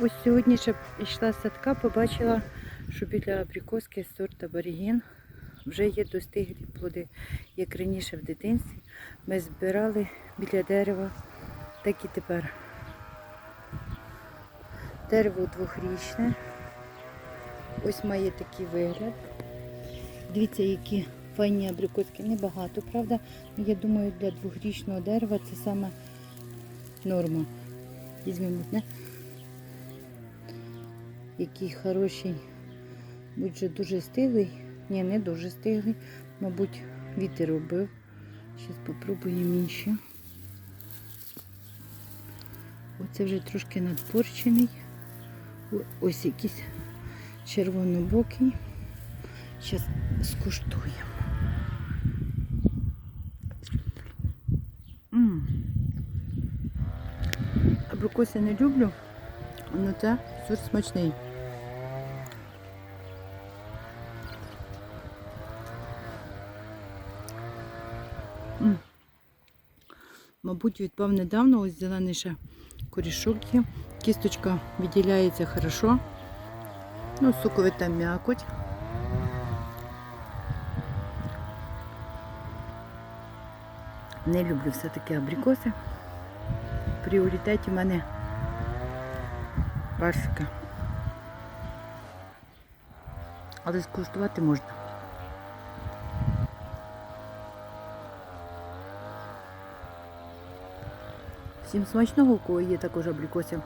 Ось сьогодні ще йшла з садка, побачила, що біля абрикоски сорт аборігін вже є достиглі плоди. Як раніше в дитинстві ми збирали біля дерева, так і тепер. Дерево двохрічне. Ось має такий вигляд. Дивіться, які файні абрикоски. Небагато, правда? Ну, Я думаю, для двохрічного дерева це саме норма. Візьмемо одне. Який хороший, будь же дуже стиглий. Ні, не дуже стиглий. Мабуть, вітер робив. Зараз попробуємо інші. Оце вже трошки надпорчений. Ось якийсь червонобокий. Зараз скуштуємо. Абрикоси не люблю, але це сорт смачний. Мабуть, відпав недавно, ось зелений ще корішок є. Кісточка виділяється хорошо. Ну, соковита м'якоть. Не люблю все-таки абрикоси. В пріоритеті в мене персики. Але скуштувати можна. Всім смачного, у кого є також абрикосів.